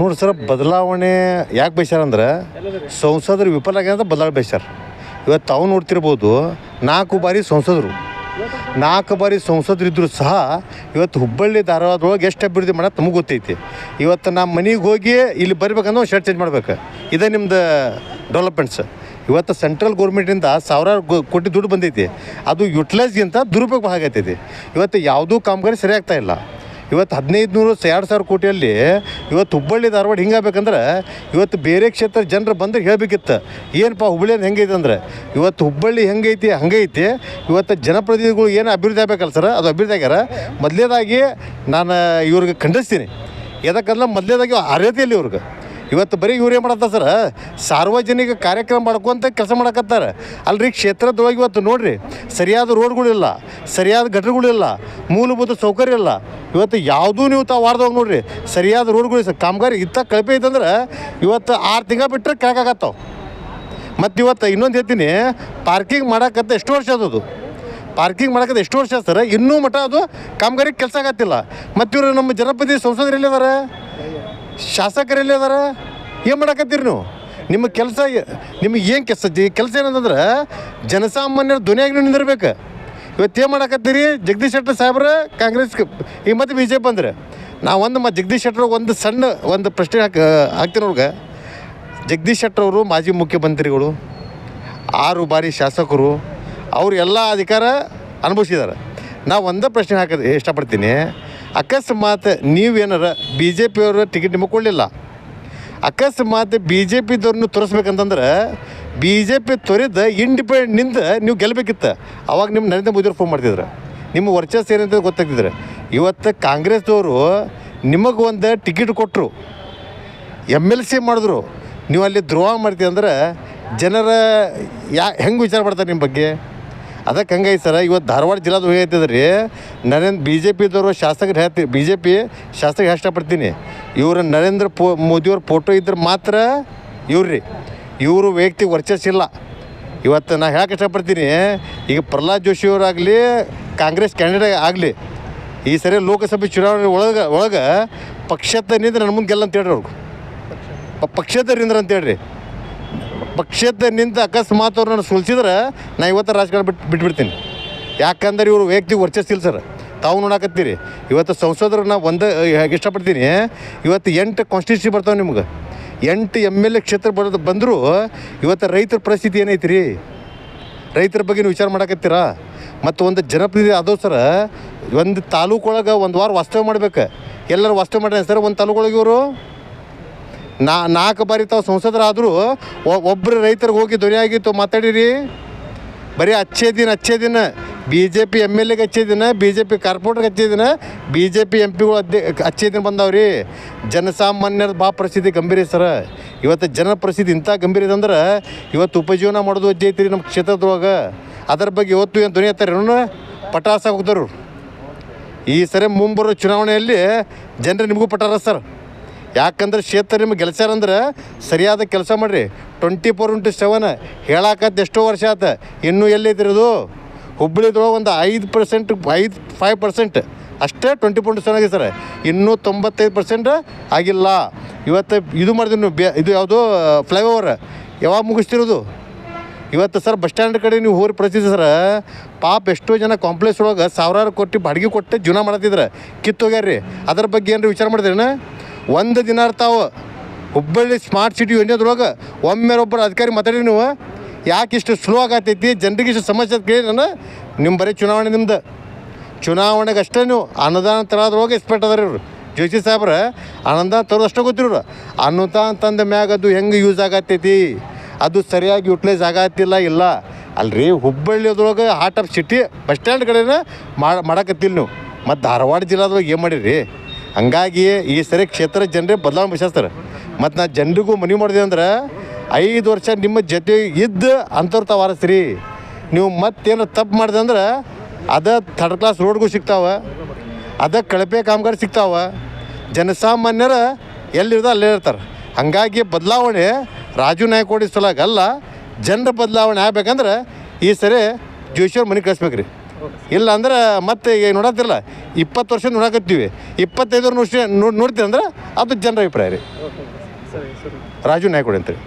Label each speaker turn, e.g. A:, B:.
A: ನೋಡಿ ಸರ್? ಬದಲಾವಣೆ ಯಾಕೆ ಬೈಸ್ಯಾರ ಅಂದ್ರೆ ಸಂಸದರು ವಿಫಲ ಆಗ್ಯಾರ ಬದಲಾವಣೆ ಬೈಸ್ಯಾರ ಇವತ್ತು ತಾವು ನೋಡ್ತಿರ್ಬೋದು, ನಾಲ್ಕು ಬಾರಿ ಸಂಸದರು. ನಾಲ್ಕು ಬಾರಿ ಸಂಸದರಿದ್ದರೂ ಸಹ ಇವತ್ತು ಹುಬ್ಬಳ್ಳಿ ಧಾರವಾಡದೊಳಗೆ ಎಷ್ಟು ಅಭಿವೃದ್ಧಿ ಮಾಡೋದು ತಮಗೆ ಗೊತ್ತೈತಿ. ಇವತ್ತು ನಮ್ಮ ಮನೆಗೆ ಹೋಗಿ ಇಲ್ಲಿ ಬರ್ಬೇಕಂದ್ರೆ ಒಂದು ಶರ್ಟ್ ಚೇಂಜ್ ಮಾಡ್ಬೇಕು. ಇದೇ ನಿಮ್ದು ಡೆವಲಪ್ಮೆಂಟ್ಸ್ ಇವತ್ತು ಸೆಂಟ್ರಲ್ ಗೌರ್ಮೆಂಟಿಂದ ಸಾವಿರಾರು ಕೋಟಿ ದುಡ್ಡು ಬಂದೈತಿ. ಅದು ಯುಟಿಲೈಸ್ಗಿಂತ ದುರುಪಯೋಗ ಆಗೈತೈತಿ. ಇವತ್ತು ಯಾವುದೂ ಕಾಮಗಾರಿ ಸರಿಯಾಗ್ತಾ ಇಲ್ಲ. ಇವತ್ತು ಹದಿನೈದು ನೂರು ಎರಡು ಸಾವಿರ ಕೋಟಿಯಲ್ಲಿ ಇವತ್ತು ಹುಬ್ಬಳ್ಳಿ ಧಾರವಾಡ ಹಿಂಗಾಗಬೇಕಂದ್ರೆ ಇವತ್ತು ಬೇರೆ ಕ್ಷೇತ್ರ ಜನರು ಬಂದ್ರೆ ಹೇಳಬೇಕಿತ್ತು. ಏನಪ್ಪ ಹುಬ್ಬಳ್ಳಿ ಹೆಂಗೈತೆ ಅಂದ್ರೆ? ಇವತ್ತು ಹುಬ್ಬಳ್ಳಿ ಹೆಂಗೈತಿ, ಹಂಗೈತಿ. ಇವತ್ತು ಜನಪ್ರತಿನಿಧಿಗಳು ಏನು ಅಭಿವೃದ್ಧಿ ಆಗಬೇಕಲ್ಲ ಸರ್? ಅದು ಅಭಿವೃದ್ಧಿ ಆಗ್ಯಾರ? ಮೊದಲೇದಾಗಿ ನಾನು ಇವ್ರಿಗೆ ಖಂಡಿಸ್ತೀನಿ. ಯಾಕಂದ್ರೆ ಮೊದಲೇದಾಗಿ ಅರ್ಹತೆಯಲ್ಲಿ ಇವ್ರಿಗೆ. ಇವತ್ತು ಬರೀ ಇವ್ರು ಏನು ಮಾಡತ್ತ ಸರ್? ಸಾರ್ವಜನಿಕ ಕಾರ್ಯಕ್ರಮ ಮಾಡ್ಕೊಂತ ಕೆಲಸ ಮಾಡಕತ್ತಾರ. ಅಲ್ರಿ ಕ್ಷೇತ್ರದೊಳಗೆ ಇವತ್ತು ನೋಡ್ರಿ, ಸರಿಯಾದ ರೋಡ್ಗಳಿಲ್ಲ ಸರಿಯಾದ ಗಟ್ರಗಳಿಲ್ಲ ಮೂಲಭೂತ ಸೌಕರ್ಯ ಇಲ್ಲ. ಇವತ್ತು ಯಾವುದೂ ನೀವು ತಾವು ವಾರ್ದೋಗಿ ನೋಡ್ರಿ, ಸರಿಯಾದ ರೋಡ್ಗಳು ಸರ್ ಕಾಮಗಾರಿ ಇತ್ತ ಕಳಪೆ ಐತಂದ್ರೆ ಇವತ್ತು ಆರು ತಿಂಗಳು ಬಿಟ್ಟರೆ ಕೆಳಗಾಗತ್ತಾವ ಮತ್ತು ಇವತ್ತು ಇನ್ನೊಂದು ಹೇಳ್ತೀನಿ ಪಾರ್ಕಿಂಗ್ ಮಾಡೋಕ್ಕಂತ ಎಷ್ಟು ವರ್ಷ ಅದು? ಪಾರ್ಕಿಂಗ್ ಮಾಡಕತ್ತ ಎಷ್ಟು ವರ್ಷ ಸರ್? ಇನ್ನೂ ಮಠ ಅದು ಕಾಮಗಾರಿ ಕೆಲಸ ಆಗತ್ತಿಲ್ಲ. ಮತ್ತು ಇವರು ನಮ್ಮ ಜನಪ್ರತಿ ಸಂಸದರು ಎಲ್ಲಿದಾರೆ? ಶಾಸಕರು ಅದಾರ ಏನು ಮಾಡಾಕತ್ತೀರಿ ನೀವು? ನಿಮ್ಮ ಕೆಲಸ ನಿಮಗೆ ಏನು ಕೆಲಸ ಕೆಲಸ ಏನಂತಂದ್ರೆ ಜನಸಾಮಾನ್ಯರ ಧ್ವನಿಯಾಗಿ ನೀವು ನಿಂದಿರ್ಬೇಕು. ಇವತ್ತು ಏನು ಮಾಡಾಕತ್ತೀರಿ? ಜಗದೀಶ್ ಶೆಟ್ಟರ್ ಸಾಹೇಬ್ರ ಕಾಂಗ್ರೆಸ್ ಈ ಮತ್ತೆ ಬಿ ಜೆ ಪಿ ಅಂದ್ರೆ ನಾವು ಒಂದು ಮತ್ತು ಜಗದೀಶ್ ಶೆಟ್ಟರ್ ಒಂದು ಸಣ್ಣ ಒಂದು ಪ್ರಶ್ನೆ ಹಾಕಿ ಹಾಕ್ತೀನಿ ಅವ್ರಿಗೆ. ಜಗದೀಶ್ ಶೆಟ್ಟರ್ ಅವರು ಮಾಜಿ ಮುಖ್ಯಮಂತ್ರಿಗಳು, ಆರು ಬಾರಿ ಶಾಸಕರು, ಅವರು ಎಲ್ಲ ಅಧಿಕಾರ ಅನುಭವಿಸಿದ್ದಾರೆ ನಾವು ಒಂದೇ ಪ್ರಶ್ನೆ ಹಾಕೋದು ಇಷ್ಟಪಡ್ತೀನಿ. ಅಕಸ್ಮಾತ್ ನೀವೇನಾರ ಬಿ ಜೆ ಪಿಯವರು ಟಿಕೆಟ್ ನಿಮಗೆ ಕೊಡಲಿಲ್ಲ. ಅಕಸ್ಮಾತ್ ಬಿ ಜೆ ಪಿದವ್ರನ್ನ ತೋರಿಸ್ಬೇಕಂತಂದ್ರೆ ಬಿ ಜೆ ಪಿ ತೊರೆದ ಇಂಡಿಪೆಂಡೆಂಟ್ನಿಂದ ನೀವು ಗೆಲ್ಲಬೇಕಿತ್ತು ಅವಾಗ ನಿಮ್ಮ ನರೇಂದ್ರ ಮೋದಿಯವ್ರು ಫೋನ್ ಮಾಡ್ತಿದ್ರು. ನಿಮ್ಮ ವರ್ಚಸ್ ಏನಂತ ಗೊತ್ತಾಗ್ತಿದ್ರೆ. ಇವತ್ತು ಕಾಂಗ್ರೆಸ್ದವರು ನಿಮಗೆ ಒಂದು ಟಿಕೆಟ್ ಕೊಟ್ಟರು ಎಂ ಎಲ್ ಸಿ ಮಾಡಿದ್ರು. ನೀವು ಅಲ್ಲಿ ದ್ರೋಹ ಮಾಡ್ತೀವಿ ಅಂದ್ರೆ ಜನರ ಯಾ ಹೆಂಗೆ ವಿಚಾರ ಮಾಡ್ತಾರೆ ನಿಮ್ಮ ಬಗ್ಗೆ? ಅದಕ್ಕೆ ಹಂಗೈತೆ ಸರ್ ಇವತ್ತು ಧಾರವಾಡ ಜಿಲ್ಲಾದ ಹೋಗೈತದ ರೀ ನರೇಂದ್ರ ಬಿ ಜೆ ಪಿದವರು ಶಾಸಕರು ಹೇಳ್ತಿ ಬಿ ಜೆ ಪಿ ಶಾಸಕರು ಇಷ್ಟಪಡ್ತೀನಿ. ಇವರು ನರೇಂದ್ರ ಪೋ ಮೋದಿಯವ್ರ ಫೋಟೋ ಇದ್ರೆ ಮಾತ್ರ ಇವ್ರು ರೀ ಇವರು ವೈಯಕ್ತಿಕ ವರ್ಚಸ್ಸಿಲ್ಲ. ಇವತ್ತು ನಾ ಹೇಳಕ್ಕೆ ಇಷ್ಟಪಡ್ತೀನಿ, ಈಗ ಪ್ರಹ್ಲಾದ್ ಜೋಶಿಯವರಾಗಲಿ ಕಾಂಗ್ರೆಸ್ ಕ್ಯಾಂಡಿಡೇಟ್ ಆಗಲಿ, ಈ ಸರಿ ಲೋಕಸಭೆ ಚುನಾವಣೆ ಒಳಗೆ ಒಳಗೆ ಪಕ್ಷದ ನನ್ನ ಮುಂದೆ ಗೆಲ್ಲ ಅಂತ ಅವ್ರಿಗೆ ಪಕ್ಷದ ನಿಂದ್ರೆ ಅಂತ ಪಕ್ಷೇತರ ನಿಂತ ಅಕಸ್ಮಾತ್ ಅವ್ರು ನಾನು ಸೋಲ್ಸಿದ್ರೆ ನಾ ಇವತ್ತು ರಾಜಕಾರಣ ಬಿಟ್ಟು ಬಿಟ್ಬಿಡ್ತೀನಿ. ಯಾಕಂದ್ರೆ ಇವರು ವ್ಯಕ್ತಿ ವರ್ಚಸ್ಸಿಲ್ಲ ಸರ್. ತಾವು ನೋಡಕತ್ತೀರಿ. ಇವತ್ತು ಸಂಸದರನ್ನ ಒಂದು ಇಷ್ಟಪಡ್ತೀನಿ. ಇವತ್ತು ಎಂಟು ಕಾನ್ಸ್ಟಿಟ್ಯೂನ್ಸಿ ಬರ್ತಾವೆ ನಿಮ್ಗೆ. ಎಂಟು ಎಂ ಎಲ್ ಎ ಕ್ಷೇತ್ರ ಬರೋದು ಬಂದರೂ ಇವತ್ತು ರೈತರ ಪರಿಸ್ಥಿತಿ ಏನೈತಿ ರೀ ರೈತರ ಬಗ್ಗೆ ನೀವು ವಿಚಾರ ಮಾಡಾಕತ್ತೀರಾ? ಮತ್ತು ಒಂದು ಜನಪ್ರತಿನಿಧಿ ಅದೋ ಸರ, ಒಂದು ತಾಲೂಕೊಳಗೆ ಒಂದು ವಾರ ವಾಸ್ತವ ಮಾಡ್ಬೇಕು. ಎಲ್ಲರೂ ವಾಸ್ತವ ಮಾಡ್ಯಾರ ಸರ್, ಒಂದು ತಾಲೂಕೊಳಗೆ ಇವರು. ನಾ ನಾಲ್ಕು ಬಾರಿ ತಾವು ಸಂಸದರಾದರೂ ಒಬ್ಬರು ರೈತರಿಗೆ ಹೋಗಿ ದೊರೆಯಾಗಿತ್ತು ಮಾತಾಡಿರಿ. ಬರೀ ಅಚ್ಚೇ ದಿನ ಅಚ್ಚೇ ದಿನ. B J P M L ಎಗೆ ಹಚ್ಚೇ ದಿನ ಬಿ ಜೆ ಪಿ ಕಾರ್ಪೊರೇಟ್ಗೆ ಹಚ್ಚೇ ದಿನ ಬಿ ಜೆ ಪಿ ಎಂ ಪಿಗಳು ಅದೇ ಹಚ್ಚೇ ದಿನ ಬಂದಾವ್ರಿ. ಜನಸಾಮಾನ್ಯರ ಬಾ ಪರಿಸ್ಥಿತಿ ಗಂಭೀರ ಐತೆ ಸರ. ಇವತ್ತು ಜನ ಪರಿಸ್ಥಿತಿ ಇಂಥ ಗಂಭೀರ ಇದೆ ಅಂದ್ರೆ ಇವತ್ತು ಉಪಜೀವನ ಮಾಡೋದು ಅಜ್ಜಿ ಐತ್ರಿ ನಮ್ಮ ಕ್ಷೇತ್ರದೊಳಗೆ. ಅದರ ಬಗ್ಗೆ ಇವತ್ತು ಏನು ಧ್ವನಿ ಹತ್ತಾರೆ ಪಟಾಸ ಹೋಗ್ದರು ಈ ಸರಿ ಮುಂಬರೋ ಚುನಾವಣೆಯಲ್ಲಿ ಜನರು ನಿಮಗೂ ಪಟಾರ ಸರ್. ಯಾಕಂದ್ರೆ ಕ್ಷೇತ್ರ ನಿಮ್ಗೆ ಗೆಲ್ಸ್ಯಾರಂದ್ರೆ ಸರಿಯಾದ ಕೆಲಸ ಮಾಡಿರಿ. ಟ್ವೆಂಟಿ ಫೋರ್ ಇಂಟು ಸೆವೆನ್ ಹೇಳಾಕತ್ತೆ ಎಷ್ಟೋ ವರ್ಷ ಆತ. ಇನ್ನೂ ಎಲ್ಲಿದ್ದಿರೋದು ಹುಬ್ಬಳ್ಳಿದೊಳಗೆ ಒಂದು ಐದು ಪರ್ಸೆಂಟ್ ಐದು ಫೈವ್ ಪರ್ಸೆಂಟ್ ಅಷ್ಟೇ ಟ್ವೆಂಟಿ ಫೋರ್ ಇಂಟು ಸೆವೆನ್ ಆಗಿದೆ ಸರ್. ಇನ್ನೂ ತೊಂಬತ್ತೈದು ಪರ್ಸೆಂಟ್ ಆಗಿಲ್ಲ. ಇವತ್ತು ಇದು ಮಾಡಿದ್ವಿ ನೀವು ಬೇ ಇದು ಯಾವುದು ಫ್ಲೈಓವರ್ ಯಾವಾಗ ಮುಗಿಸ್ತಿರೋದು ಇವತ್ತು ಸರ್ ಬಸ್ ಸ್ಟ್ಯಾಂಡ್ ಕಡೆ ನೀವು ಹೋರಿ ಪರಿಸ್ಥಿತಿ ಸರ್. ಪಾಪ ಎಷ್ಟೋ ಜನ ಕಾಂಪ್ಲೆಕ್ಸ್ ಒಳಗೆ ಸಾವಿರಾರು ಕೊಟ್ಟು ಬಾಡಿಗೆ ಕೊಟ್ಟು ಜೀವನ ಮಾಡತ್ತಿದ್ರೆ ಕಿತ್ತೋಗ್ಯಾರ್ರಿ. ಅದ್ರ ಬಗ್ಗೆ ಏನಾರು ವಿಚಾರ ಮಾಡಿದ್ರೇನ? ಒಂದು ದಿನ ಇರ್ತಾವ ಹುಬ್ಬಳ್ಳಿ ಸ್ಮಾರ್ಟ್ ಸಿಟಿ ಯೋಜನೆದ್ರೊಳಗೆ ಒಮ್ಮೆ ಒಬ್ಬರು ಅಧಿಕಾರಿ ಮಾತಾಡಿ ನೀವು. ಯಾಕೆ ಇಷ್ಟು ಸ್ಲೋ ಆಗತೈತಿ ಜನರಿಗೆ ಇಷ್ಟು ಸಮಸ್ಯೆ ಕೇಳಿ ನಾನು ನಿಮ್ಮ ಬರೀ ಚುನಾವಣೆ ನಿಮ್ದು. ಚುನಾವಣೆಗೆ ಅಷ್ಟೇ ನೀವು ಅನುದಾನ ತರೋದ್ರೊಳಗೆ ಎಕ್ಸ್ಪೆಕ್ಟ್ ಅದಾರ ಇವರು. ಜೋಶಿ ಸಾಹೇಬ್ರ ಅನುದಾನ ತರೋದು ಅಷ್ಟೇ ಗೊತ್ತಿರೋರು ಅನುದಾನ ತಂದ ಮ್ಯಾಗ ಅದು ಹೆಂಗೆ ಯೂಸ್ ಆಗತ್ತೈತಿ ಅದು ಸರಿಯಾಗಿ ಯುಟಿಲೈಸ್ ಆಗತ್ತಿಲ್ಲ ಇಲ್ಲ? ಅಲ್ರಿ ಹುಬ್ಬಳ್ಳಿಯದ್ರೊಳಗೆ heart of city bus stand ಕಡೆನ ಮಾಡಿ ಮಾಡಕತ್ತಿಲ್ಲ ನೀವು. ಮತ್ತು ಧಾರವಾಡ ಜಿಲ್ಲಾದೊಳಗೆ ಏನು ಮಾಡಿರಿ? ಹಂಗಾಗಿ ಈ ಸರಿ ಕ್ಷೇತ್ರ ಜನರೇ ಬದಲಾವಣೆ ಬಯಸ್ತಾರೆ ಮತ್ತು ನಾ ಜನರಿಗೂ ಮನವಿ ಮಾಡಿದೆ ಅಂದ್ರೆ ಐದು ವರ್ಷ ನಿಮ್ಮ ಜೊತೆ ಇದ್ದು ಅಂಥವ್ರು ತಾವು ನೀವು ಮತ್ತೇನು ತಪ್ಪು ಮಾಡಿದೆ ಅಂದ್ರೆ ಅದ ಥರ್ಡ್ ಕ್ಲಾಸ್ ರೋಡ್ಗೂ ಸಿಗ್ತಾವೆ, ಅದ ಕಳಪೆ ಕಾಮಗಾರಿ ಸಿಗ್ತಾವ, ಜನಸಾಮಾನ್ಯರ ಎಲ್ಲಿರ್ದ ಅಲ್ಲೇ ಇರ್ತಾರೆ. ಹಾಗಾಗಿ ಬದಲಾವಣೆ ರಾಜು ನಾಯ್ಕೋಡಿ ಸಲಾಗಲ್ಲ ಜನರ ಬದಲಾವಣೆ ಆಗ್ಬೇಕಂದ್ರೆ ಈ ಸರಿ ಜೋಶಿಯವ್ರ ಮನೆ ಕಳಿಸ್ಬೇಕು ರೀ ಇಲ್ಲ ಅಂದ್ರೆ ಮತ್ತೆ ಈಗ ನೋಡತ್ತಿರಲ್ಲ ಇಪ್ಪತ್ತು ವರ್ಷ ನೋಡಕತ್ತೀವಿ. ಇಪ್ಪತ್ತೈದು ವರ್ಷ ನೋಡಿ ನೋಡ್ತೀವಿ ಅಂದ್ರೆ ಅದು ಜನರ ಅಭಿಪ್ರಾಯ ರೀ. ರಾಜು ನಾಯ್ಕೊಡಿ ಅಂತೇಳಿ